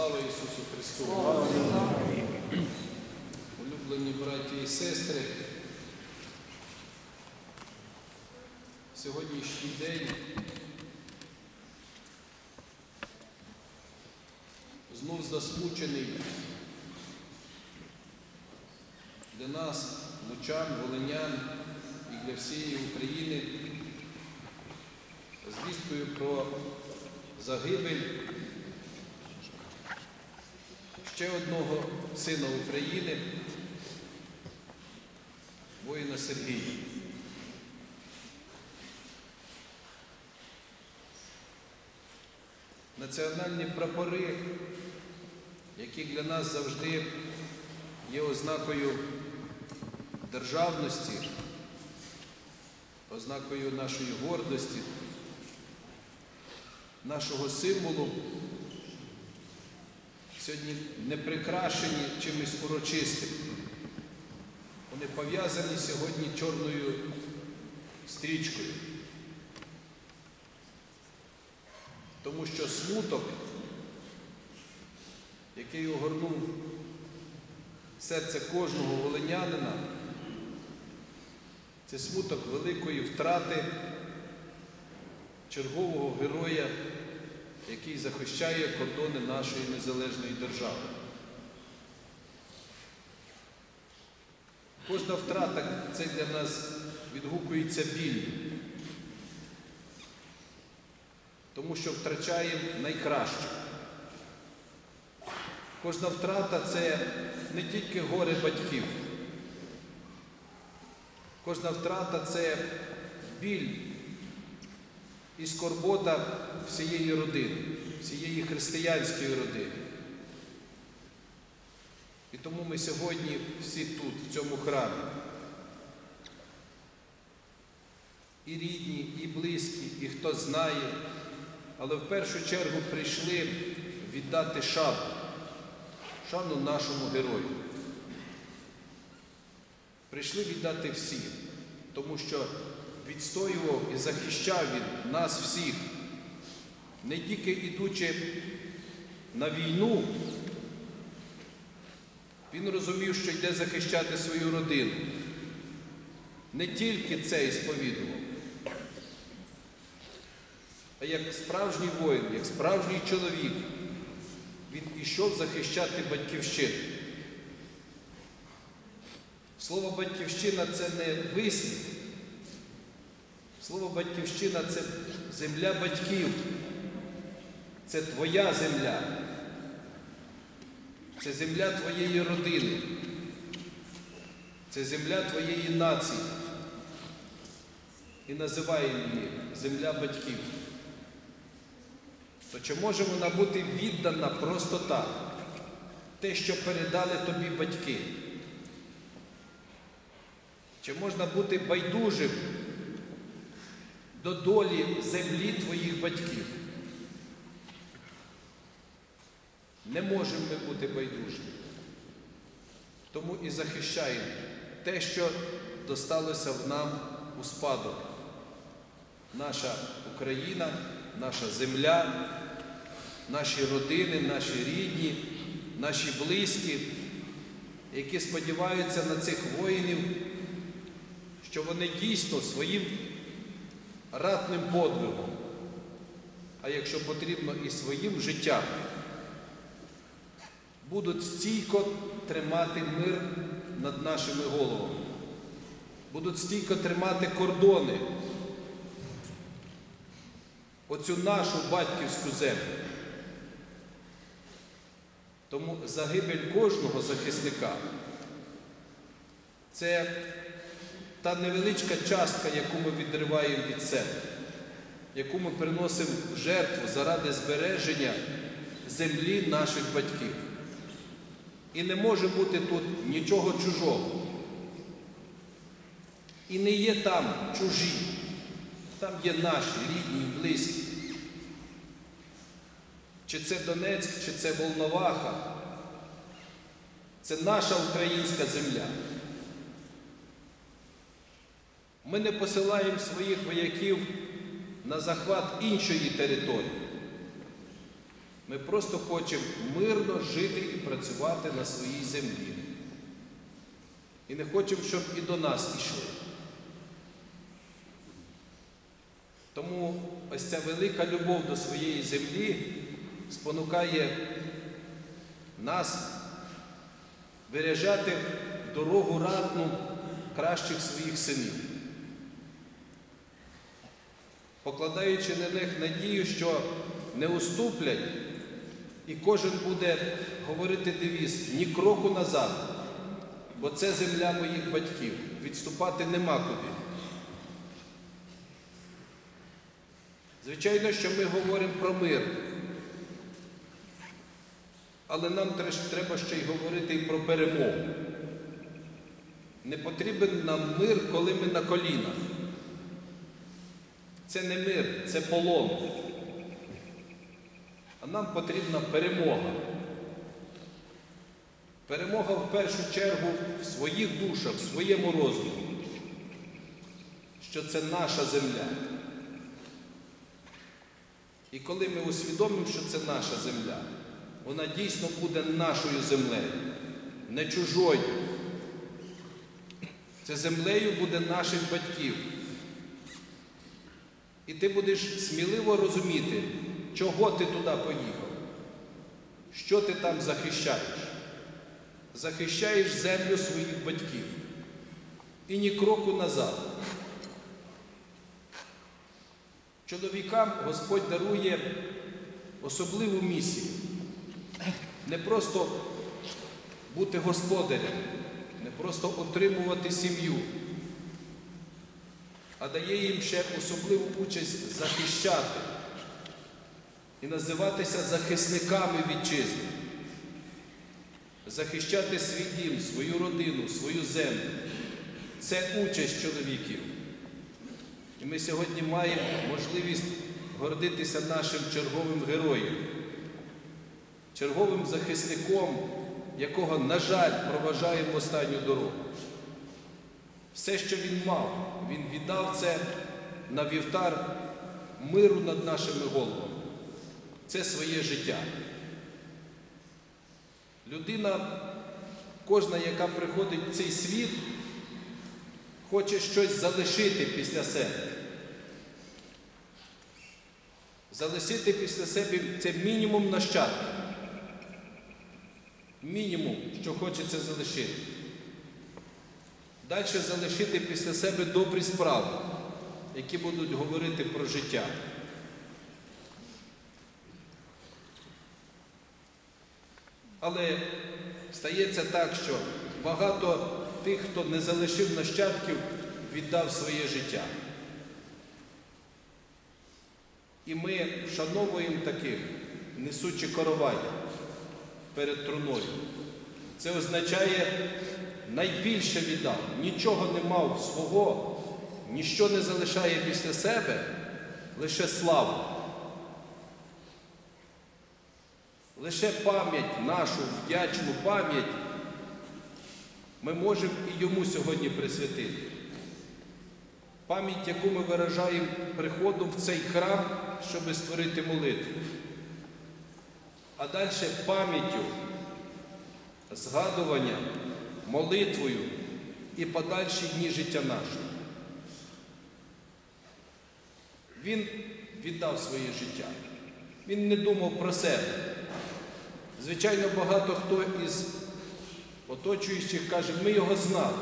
Слава Ісусу Христу! Улюблені браті і сестри, сьогоднішній день знов засмучений для нас, лучан, волинян і для всієї України звісткою про загибель ще одного сина України, воїна Сергія. Національні прапори, які для нас завжди є ознакою державності, ознакою нашої гордості, нашого символу, сьогодні не прикрашені чимось урочистим. Вони пов'язані сьогодні чорною стрічкою. Тому що смуток, який огорнув серце кожного волинянина, це смуток великої втрати чергового героя, який захищає кордони нашої незалежної держави. Кожна втрата це для нас відгукується біль, тому що втрачаємо найкраще. Кожна втрата це не тільки горе батьків. Кожна втрата це біль і скорбота всієї родини, всієї християнської родини. І тому ми сьогодні всі тут, в цьому храмі. І рідні, і близькі, і хто знає, але в першу чергу прийшли віддати шану, шану нашому герою. Прийшли віддати всім, тому що відстоював і захищав він нас всіх, не тільки ідучи на війну, він розумів, що йде захищати свою родину. Не тільки це і сповідував, а як справжній воїн, як справжній чоловік, він ішов захищати батьківщину. Слово батьківщина це не вислів. Слово батьківщина це земля батьків. Це твоя земля. Це земля твоєї родини. Це земля твоєї нації. І називаємо її земля батьків. То чи може вона бути віддана просто так? Те, що передали тобі батьки? Чи можна бути байдужим до долі землі твоїх батьків? Не можемо ми бути байдужими. Тому і захищаємо те, що досталося в нам у спадок. Наша Україна, наша земля, наші родини, наші рідні, наші близькі, які сподіваються на цих воїнів, що вони дійсно своїм ратним подвигом, а якщо потрібно, і своїм життям, будуть стійко тримати мир над нашими головами, будуть стійко тримати кордони, оцю нашу батьківську землю. Тому загибель кожного захисника це та невеличка частка, яку ми відриваємо від себе, яку ми приносимо в жертву заради збереження землі наших батьків. І не може бути тут нічого чужого. І не є там чужі, там є наші рідні близькі. Чи це Донецьк, чи це Волноваха. Це наша українська земля. Ми не посилаємо своїх вояків на захват іншої території. Ми просто хочемо мирно жити і працювати на своїй землі. І не хочемо, щоб і до нас ішли. Тому ось ця велика любов до своєї землі спонукає нас виряжати дорогу радну кращих своїх синів, покладаючи на них надію, що не уступлять, і кожен буде говорити девіз ні кроку назад, бо це земля моїх батьків. Відступати нема куди. Звичайно, що ми говоримо про мир. Але нам треба ще й говорити і про перемогу. Не потрібен нам мир, коли ми на колінах. Це не мир, це полон. А нам потрібна перемога. Перемога в першу чергу в своїх душах, в своєму розумі, що це наша земля. І коли ми усвідомимо, що це наша земля, вона дійсно буде нашою землею, не чужою. Це землею буде наших батьків. І ти будеш сміливо розуміти, чого ти туди поїхав, що ти там захищаєш. Захищаєш землю своїх батьків. І ні кроку назад. Чоловікам Господь дарує особливу місію. Не просто бути господарем, не просто отримувати сім'ю, а дає їм ще особливу участь захищати і називатися захисниками вітчизни, захищати свій дім, свою родину, свою землю. Це участь чоловіків. І ми сьогодні маємо можливість гордитися нашим черговим героєм, черговим захисником, якого, на жаль, проважаємо в останню дорогу. Все, що він мав, він віддав це на вівтар миру над нашими головами. Це своє життя. Людина, кожна, яка приходить в цей світ, хоче щось залишити після себе. Залишити після себе це мінімум нащадків. Мінімум, що хочеться залишити. Далі залишити після себе добрі справи, які будуть говорити про життя. Але стається так, що багато тих, хто не залишив нащадків, віддав своє життя. І ми вшановуємо таких, несучи коровання перед труною. Це означає найбільше віддав, нічого не мав свого, ніщо не залишає після себе, лише славу. Лише пам'ять нашу, вдячну пам'ять ми можемо і йому сьогодні присвятити. Пам'ять, яку ми виражаємо приходом в цей храм, щоб створити молитву. А далі пам'яттю, згадуванням, молитвою і подальші дні життя нашого. Він віддав своє життя. Він не думав про себе. Звичайно, багато хто із оточуючих каже, ми його знали.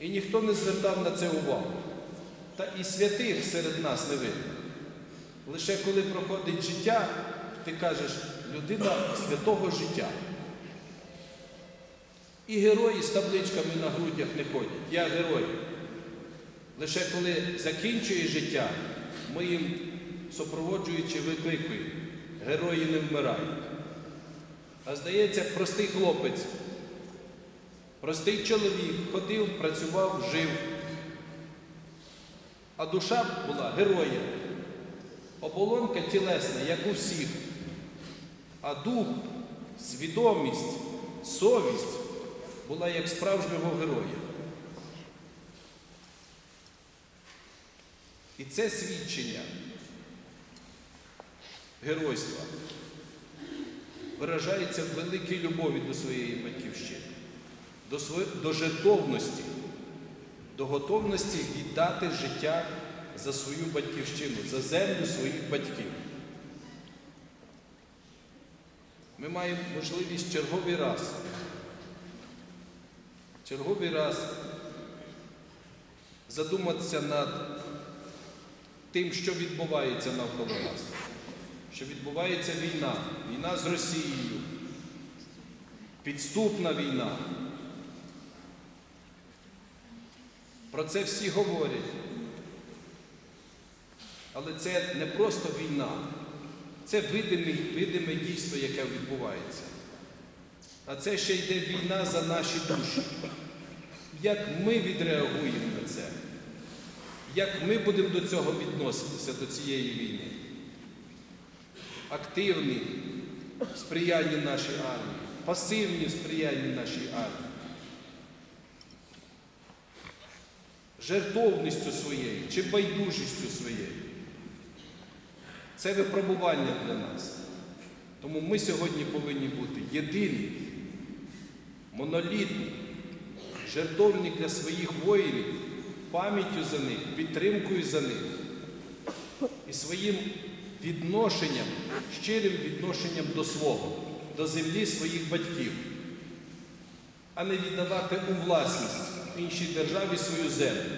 І ніхто не звертав на це увагу. Та і святих серед нас не видно. Лише коли проходить життя, ти кажеш, людина святого життя. І герої з табличками на грудях не ходять. Я герой. Лише коли закінчує життя, ми їм супроводжуючи викликуємо. Герої не вмирають. А здається, простий хлопець, простий чоловік ходив, працював, жив. А душа була героєм. Оболонка тілесна, як у всіх. А дух, свідомість, совість була як справжнього героя. І це свідчення геройства виражається в великій любові до своєї батьківщини, до, своє- до жертовності, до готовності віддати життя за свою батьківщину, за землю своїх батьків. Ми маємо можливість черговий раз, черговий раз задуматися над тим, що відбувається навколо нас, що відбувається війна, війна з Росією, підступна війна. Про це всі говорять. Але це не просто війна, це видиме, видиме дійство, яке відбувається. А це ще йде війна за наші душі. Як ми відреагуємо на це? Як ми будемо до цього відноситися, до цієї війни? Активні в сприянні нашій армії, пасивні в сприянні нашій армії. Жертовністю своєю чи байдужістю своєю. Це випробування для нас. Тому ми сьогодні повинні бути єдині, монолітні, жертовні для своїх воїнів, пам'яттю за них, підтримкою за них і своїм відношенням, щирим відношенням до свого, до землі своїх батьків, а не віддавати у власність іншій державі свою землю.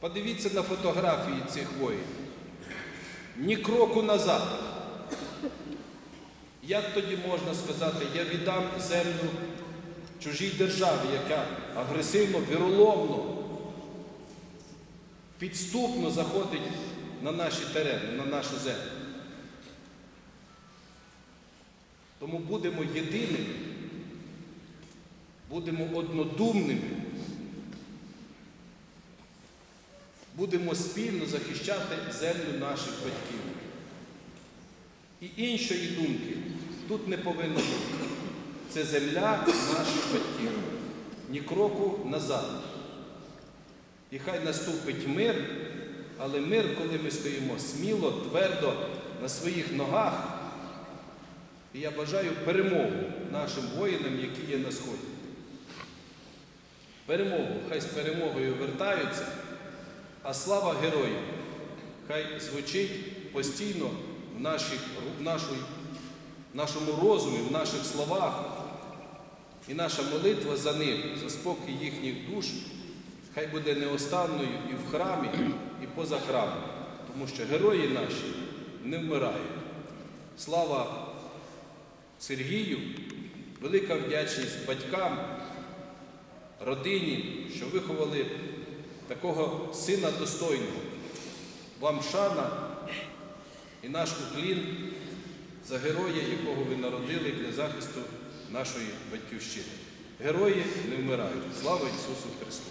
Подивіться на фотографії цих воїнів. Ні кроку назад. Як тоді можна сказати, я віддам землю чужій державі, яка агресивно, віроломно, підступно заходить на наші терени, на нашу землю. Тому будемо єдиними, будемо однодумними, будемо спільно захищати землю наших батьків. І іншої думки тут не повинно бути. Це земля наших батьків. Ні кроку назад. І хай наступить мир, але мир, коли ми стоїмо сміло, твердо на своїх ногах. І я бажаю перемогу нашим воїнам, які є на сході. Перемогу, хай з перемогою вертаються, а слава героям хай звучить постійно в, нашій, нашому розумі, в наших словах. І наша молитва за них, за спокій їхніх душ, хай буде неостанною і в храмі, і поза храмом, тому що герої наші не вмирають. Слава Сергію, велика вдячність батькам, родині, що виховали такого сина достойного. Вам шана і наш уклін за героя, якого ви народили для захисту нашої батьківщини. Герої не вмирають. Слава Ісусу Христу!